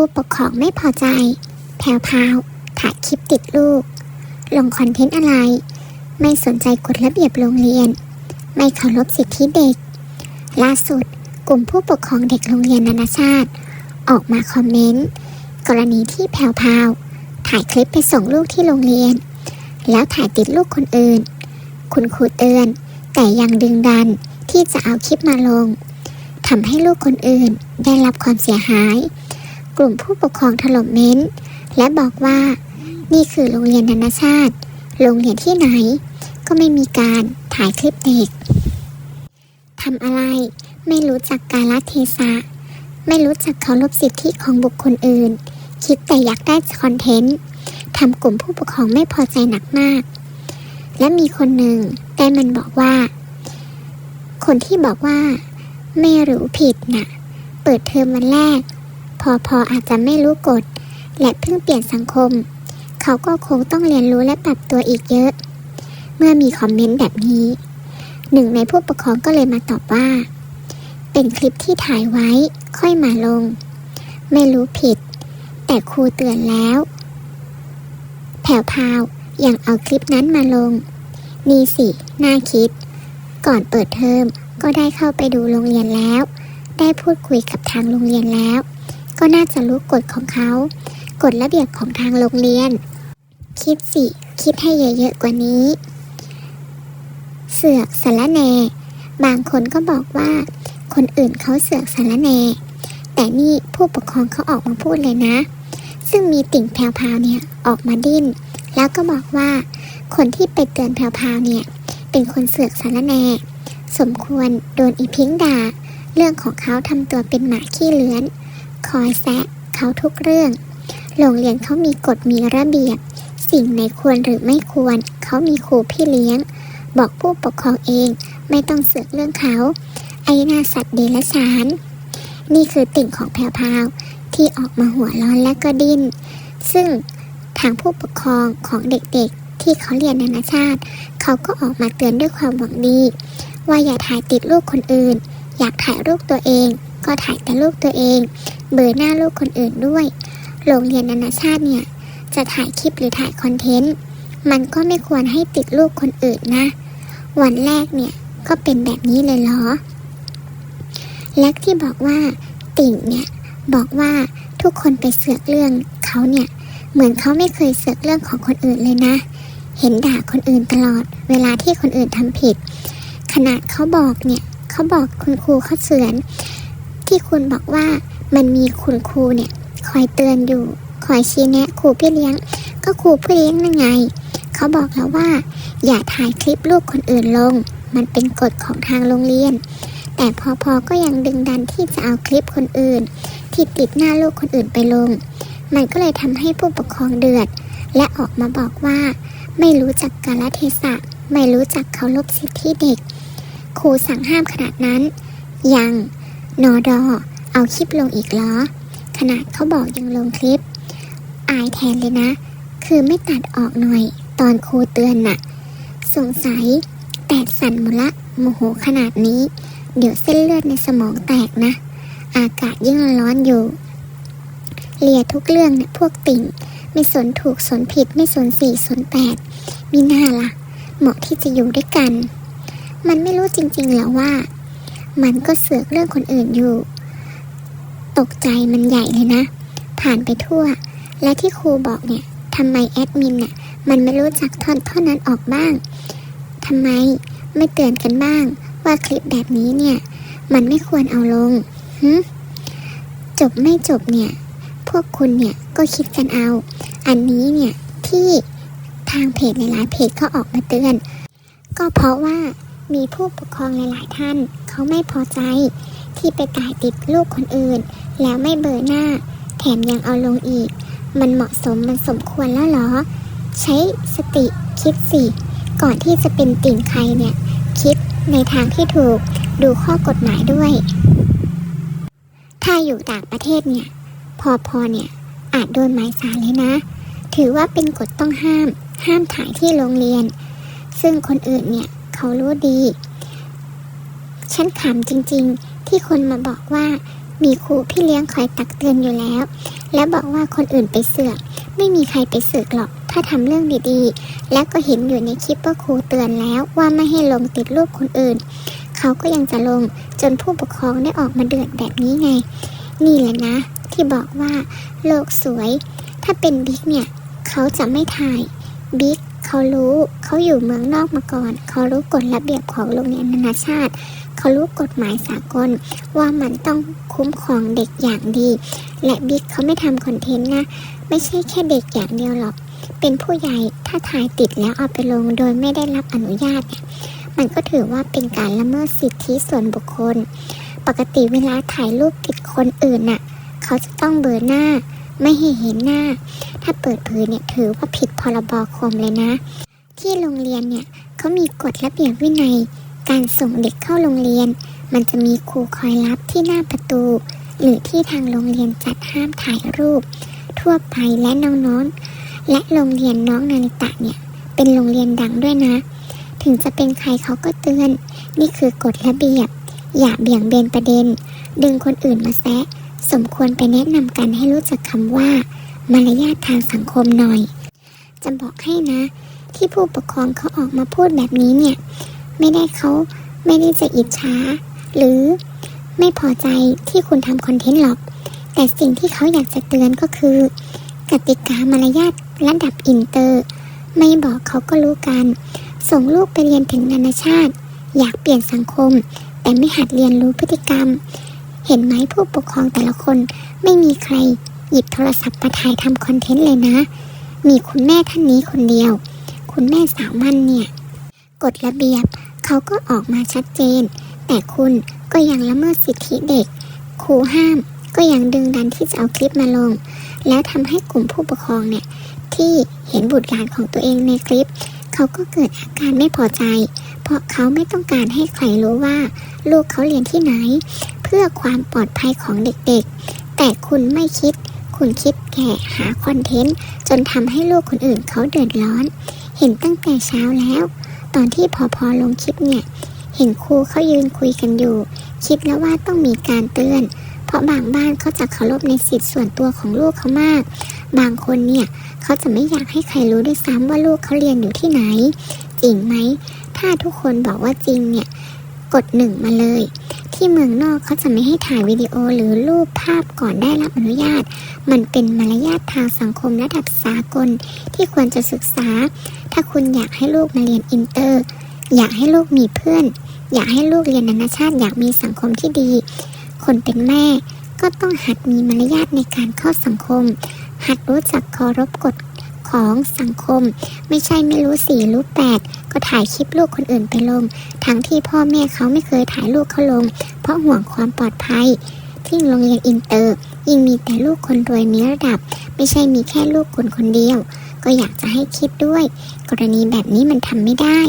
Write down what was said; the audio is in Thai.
ผู้ปกครองไม่พอใจแพรวพาวถ่ายคลิปติดลูก ลงคอนเทนต์อะไร ไม่สนใจกฎระเบียบโรงเรียน ไม่เคารพสิทธิเด็ก ล่าสุดกลุ่มผู้ปกครองเด็กโรงเรียนนานาชาติ ออกมาคอมเมนต์ กรณีที่แพวพาวถ่ายคลิปไปส่งลูกที่โรงเรียน แล้วถ่ายติดลูกคนอื่น คุณครูเตือน แต่ยังดึงดันที่จะเอาคลิปมาลงทำให้ลูกคนอื่นได้รับความเสียหาย กลุ่มผู้ปกครองถล่มเม้นต์และบอกว่า นี่คือโรงเรียนนานาชาติ โรงเรียนที่ไหน ก็ไม่มีการถ่ายคลิปเด็กทำอะไรไม่รู้จักกาลเทศะ ไม่รู้จักเคารพสิทธิของบุคคลอื่น คิดแต่อยากได้คอนเทนต์ทำกลุ่มผู้ปกครองไม่พอใจหนักมาก และมีคนหนึ่งได้มันบอกว่า คนที่บอกว่า ไม่รู้ผิดน่ะ เปิดเทอมวันแรก พอพออาจจะไม่รู้กฎ และเพิ่งเปลี่ยนสังคม เขาก็คงต้องเรียนรู้และปรับตัวอีกเยอะ เมื่อมีคอมเมนต์แบบนี้ หนึ่งในผู้ปกครองก็เลยมาตอบว่า เป็นคลิปที่ถ่ายไว้ค่อยมาลง ไม่รู้ผิด แต่ครูเตือนแล้ว แผ่วพาวยังเอาคลิปนั้นมาลง นี่สิ น่าคิด ก่อนเปิดเทอมก็ได้เข้าไปดูโรงเรียนแล้ว ได้พูดคุยกับทางโรงเรียนแล้ว ก็น่าจะรู้กฎของเขากฎระเบียบของทางโรงเรียน คิดสิ คิดให้เยอะๆกว่านี้ เสือกสารแน บางคนก็บอกว่า คนอื่นเขาเสือกสารแน แต่นี่ผู้ปกครองเขาออกมาพูดเลยนะ ซึ่งมีติ่งแพรวๆเนี่ยออกมาดิ้น แล้วก็บอกว่า คนที่ไปเตือนแพรวๆเนี่ย เป็นคนเสือกสารแน สมควรโดนอีพิงด่า เรื่องของเขาทำตัวเป็นหมาขี้เลื้อน คอยแซะเขาทุกเรื่อง โรงเรียนเขามีกฎมีระเบียบ สิ่งไหนควรหรือไม่ควร เขามีครูพี่เลี้ยง บอกผู้ปกครองเองไม่ต้องเสือกเรื่องเขา ไอ้หนาสัตว์เดรัจฉาน นี่คือติ่งของแพรวพาวที่ออกมาหัวร้อนและก็ดิ้น ซึ่งทางผู้ปกครองของเด็กๆ ที่เขาเรียนนานาชาติ เขาก็ออกมาเตือนด้วยความหวังดี ว่าอย่าถ่ายติดลูกคนอื่น อยากถ่ายรูปตัวเอง ก็ถ่ายแต่ลูกตัวเอง เบอร์หน้าลูกคนอื่นด้วย โรงเรียนนานาชาติเนี่ย จะถ่ายคลิปหรือถ่ายคอนเทนต์ มันก็ไม่ควรให้ติดลูกคนอื่นนะ วันแรกเนี่ยก็เป็นแบบนี้เลยเหรอ และที่บอกว่าติ่งเนี่ยบอกว่าทุกคนไปเสือกเรื่องเขาเนี่ยเหมือนเขาไม่เคยเสือกเรื่องของคนอื่นเลยนะ เห็นด่าคนอื่นตลอด เวลาที่คนอื่นทำผิด ขนาดเขาบอกเนี่ยเขาบอกคุณครูเขาเสือน ที่คุณบอกว่า มันมีคุณครูเนี่ยคอยเตือนอยู่ คอยชี้แนะครูพี่เลี้ยง ก็ครูพี่เลี้ยงนั่นไง เขาบอกแล้วว่า อย่าถ่ายคลิปลูกคนอื่นลง มันเป็นกฎของทางโรงเรียน แต่พอพอก็ยังดึงดันที่จะเอาคลิปคนอื่น ที่ติดหน้าลูกคนอื่นไปลง มันก็เลยทำให้ผู้ปกครองเดือด และออกมาบอกว่า ไม่รู้จักกาลเทศะ ไม่รู้จักเคารพสิทธิเด็กครูสั่งห้ามขนาดนั้น ยังนอดอ เอาคลิปลงอีกเหรอ ขนาดเขาบอกยังลงคลิป อายแทนเลยนะ คือไม่ตัดออกหน่อย ตอนครูเตือนน่ะ สงสัย แตกสั่นหมดละโมโหขนาดนี้ เดี๋ยวเส้นเลือดในสมองแตกนะ อากาศยิ่งร้อนอยู่ เลียทุกเรื่องเนี่ยพวกติ่ง ไม่สนถูกสนผิดไม่สนสี่สนแปด มีหน้าละ่ะ เหมาะที่จะอยู่ด้วยกัน มันไม่รู้จริงๆแล้วว่า มันก็เสือกเรื่องคนอื่นอยู่ ตกใจมันใหญ่เลยนะ ผ่านไปทั่ว และที่ครูบอกเนี่ยทำไมแอดมินเนี่ยมันไม่รู้จักท่อนท่อนนั้นออกบ้างทำไมไม่เตือนกันบ้าง ว่าคลิปแบบนี้เนี่ย มันไม่ควรเอาลงฮึจบไม่จบเนี่ย พวกคุณเนี่ยก็คิดกันเอา อันนี้เนี่ยที่ทางเพจหลายๆเพจก็ออกมาเตือน ก็เพราะว่ามีผู้ปกครองหลาย ๆ ท่าน เขาไม่พอใจที่ไปถ่ายติดลูกคนอื่น แล้วไม่เบอร์หน้า แถมยังเอาลงอีก มันเหมาะสมมันสมควรแล้วหรอ ใช้สติคิดสิ ก่อนที่จะเป็นติ่งใครเนี่ย คิดในทางที่ถูกดูข้อกฎหมายด้วย ถ้าอยู่ต่างประเทศเนี่ย พอพอเนี่ยอาจโดนหมายสารเลยนะ ถือว่าเป็นกฎต้องห้าม ห้ามถ่ายที่โรงเรียน ซึ่งคนอื่นเนี่ยเขารู้ดี ฉันขำจริงๆ ที่คนมาบอกว่า มีครูพี่เลี้ยงคอยตักเตือนอยู่แล้ว และบอกว่าคนอื่นไปเสือก ไม่มีใครไปเสือกหรอก ถ้าทำเรื่องดีๆ และก็เห็นอยู่ในคลิปว่าครูเตือนแล้วว่าไม่ให้ลงติดรูปคนอื่น เขาก็ยังจะลงจนผู้ปกครองได้ออกมาเดือดแบบนี้ไง นี่แหละนะ ที่บอกว่า โลกสวย ถ้าเป็นบิ๊กเนี่ย เขาจะไม่ถ่ายบิ๊กเขารู้เขาอยู่เมืองนอกมาก่อน เขารู้กฎระเบียบของโรงเรียนนานาชาติ เขารู้กฎหมายสากล ว่ามันต้องคุ้มครองเด็กอย่างดี และบิ๊กเขาไม่ทำคอนเทนต์นะ ไม่ใช่แค่เด็กอย่างเดียวหรอก เป็นผู้ใหญ่ถ้าถ่ายติดแล้วเอาไปลงโดยไม่ได้รับอนุญาตเนี่ยมันก็ถือว่าเป็นการละเมิดสิทธิส่วนบุคคล ปกติเวลาถ่ายรูปติดคนอื่นน่ะเขาจะต้องเบลอหน้า ไม่ให้เห็นหน้า ถ้าเปิดเผยเนี่ยถือว่าผิดพรบคมเลยนะ ที่โรงเรียนเนี่ยเขามีกฎระเบียบวินัย การส่งเด็กเข้าโรงเรียน มันจะมีครูคอยรับที่หน้าประตู หรือที่ทางโรงเรียนจัดห้ามถ่ายรูป ทั่วไปและน้องๆ และโรงเรียนน้องนาริตะเนี่ย เป็นโรงเรียนดังด้วยนะ ถึงจะเป็นใครเขาก็เตือน นี่คือกฎระเบียบ อย่าเบี่ยงเบนประเด็น ดึงคนอื่นมาแซะสมควรไปแนะนำกันให้รู้จักคำว่า มารยาททางสังคมหน่อย จะบอกให้นะ ที่ผู้ปกครองเขาออกมาพูดแบบนี้เนี่ย ไม่ได้เขาไม่ได้จะอิจฉาหรือไม่พอใจที่คุณทำคอนเทนต์หรอก แต่สิ่งที่เขาอยากจะเตือนก็คือ กติกามารยาทระดับอินเตอร์ ไม่บอกเขาก็รู้กัน ส่งลูกไปเรียนถึงนานาชาติ อยากเปลี่ยนสังคม แต่ไม่หัดเรียนรู้พฤติกรรม เห็นไหมผู้ปกครองแต่ละคนไม่มีใครหยิบโทรศัพท์มาถ่ายทำคอนเทนต์เลยนะ มีคุณแม่ท่านนี้คนเดียว คุณแม่สาวมันเนี่ยกฎระเบียบ เขาก็ออกมาชัดเจน แต่คุณก็ยังละเมิดสิทธิเด็กครูห้ามก็ยังดึงดันที่จะเอาคลิปมาลง แล้วทำให้กลุ่มผู้ปกครองเนี่ยที่เห็นบุตรหลานของตัวเองในคลิป เขาก็เกิดอาการไม่พอใจ เพราะเขาไม่ต้องการให้ใครรู้ว่า ลูกเขาเรียนที่ไหน เพื่อความปลอดภัยของเด็กๆ แต่คุณไม่คิด คุณคิดแค่หาคอนเทนต์ จนทำให้ลูกคนอื่นเขาเดือดร้อน เห็นตั้งแต่เช้าแล้ว อนที่พอพอลงคลิปเนี่ย เห็นครูเขายืนคุยกันอยู่ คิดแล้วว่าต้องมีการเตือน เพราะบางบ้านเขาจะเคารพในสิทธิส่วนตัวของลูกเขามาก บางคนเนี่ยเขาจะไม่อยากให้ใครรู้ด้วยซ้ำว่าลูกเขาเรียนอยู่ที่ไหน จริงไหม ถ้าทุกคนบอกว่าจริงเนี่ย กดหนึ่งมาเลย ที่เมืองนอกเขาจะไม่ให้ถ่ายวิดีโอหรือรูปภาพก่อนได้รับอนุญาต มันเป็นมารยาททางสังคมระดับสากลที่ควรจะศึกษา ถ้าคุณอยากให้ลูกมาเรียนอินเตอร์ อยากให้ลูกมีเพื่อน อยากให้ลูกเรียนนานาชาติ อยากมีสังคมที่ดี คนเป็นแม่ก็ต้องหัดมีมารยาทในการเข้าสังคม หัดรู้จักเคารพกฎ ของสังคม ไม่ใช่ไม่รู้สี่รู้แปดก็ถ่ายคลิปลูกคนอื่นไปลง ทั้งที่พ่อแม่เขาไม่เคยถ่ายลูกเขาลง เพราะห่วงความปลอดภัยที่โรงเรียนอินเตอร์ ยิ่งมีแต่ลูกคนรวยมีระดับ ไม่ใช่มีแค่ลูกคนคนเดียว ก็อยากจะให้คิดด้วย กรณีแบบนี้มันทำไม่ได้